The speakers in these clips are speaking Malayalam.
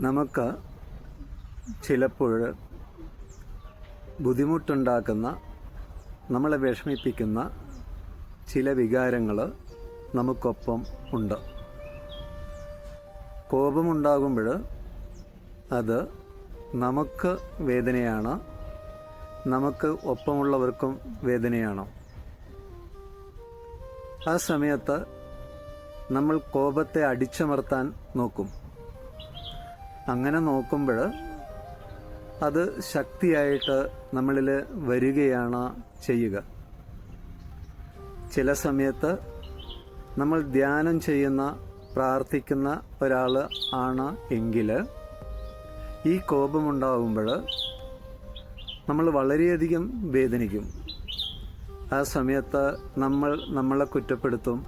നമുക്ക് ചിലപ്പോൾ ബുദ്ധിമുട്ടുണ്ടാക്കുന്ന നമ്മളെ വിഷമിപ്പിക്കുന്ന ചില വികാരങ്ങൾ നമുക്കൊപ്പം ഉണ്ട്. കോപമുണ്ടാകുമ്പോൾ അത് നമുക്ക് വേദനയാണ് നമുക്ക് ഒപ്പമുള്ളവർക്കും വേദനയാണ്. ആ സമയത്ത് നമ്മൾ കോപത്തെ അടിച്ചമർത്താൻ നോക്കും. അങ്ങനെ നോക്കുമ്പോൾ അത് ശക്തിയായിട്ട് നമ്മളിൽ വരികയാണ് ചെയ്യുക. ചില സമയത്ത് നമ്മൾ ധ്യാനം ചെയ്യുന്ന പ്രാർത്ഥിക്കുന്ന ഒരാൾ ആണ് എങ്കിൽ ഈ കോപമുണ്ടാകുമ്പോൾ നമ്മൾ വളരെയധികം വേദനിക്കും. ആ സമയത്ത് നമ്മൾ നമ്മളെ കുറ്റപ്പെടുത്തും.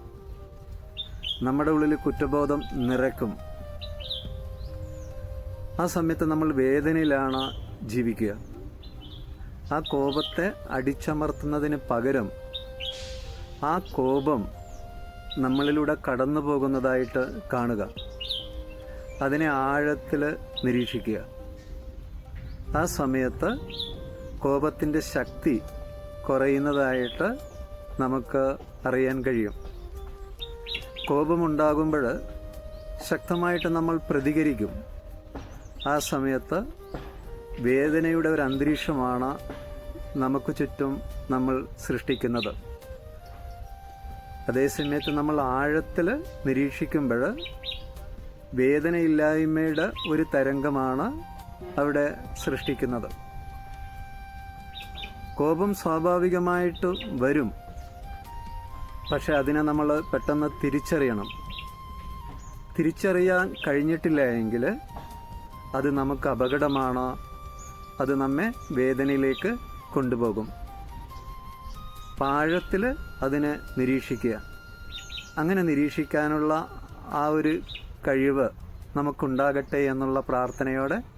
നമ്മുടെ ഉള്ളിൽ കുറ്റബോധം നിറയ്ക്കും. ആ സമയത്ത് നമ്മൾ വേദനയിലാണ് ജീവിക്കുക. ആ കോപത്തെ അടിച്ചമർത്തുന്നതിന് പകരം ആ കോപം നമ്മളിലൂടെ കടന്നു പോകുന്നതായിട്ട് കാണുക. അതിനെ ആഴത്തിൽ നിരീക്ഷിക്കുക. ആ സമയത്ത് കോപത്തിന്റെ ശക്തി കുറയുന്നതായിട്ട് നമുക്ക് അറിയാൻ കഴിയും. കോപമുണ്ടാകുമ്പോൾ ശക്തമായിട്ട് നമ്മൾ പ്രതികരിക്കും. ആ സമയത്ത് വേദനയുടെ ഒരു അന്തരീക്ഷമാണ് നമുക്ക് ചുറ്റും നമ്മൾ സൃഷ്ടിക്കുന്നത്. അതേസമയത്ത് നമ്മൾ ആഴത്തിൽ നിരീക്ഷിക്കുമ്പോൾ വേദനയില്ലായ്മയുടെ ഒരു തരംഗമാണ് അവിടെ സൃഷ്ടിക്കുന്നത്. കോപം സ്വാഭാവികമായിട്ട് വരും. പക്ഷെ അതിനെ നമ്മൾ പെട്ടെന്ന് തിരിച്ചറിയണം. തിരിച്ചറിയാൻ കഴിഞ്ഞിട്ടില്ല എങ്കിൽ അത് നമുക്ക് അപകടമാണ്? അത് നമ്മെ വേദനയിലേക്ക് കൊണ്ടുപോകും. പാഴത്തിൽ അതിനെ നിരീക്ഷിക്കുക. അങ്ങനെ നിരീക്ഷിക്കാനുള്ള ആ ഒരു കഴിവ് നമുക്കുണ്ടാകട്ടെ എന്നുള്ള പ്രാർത്ഥനയോടെ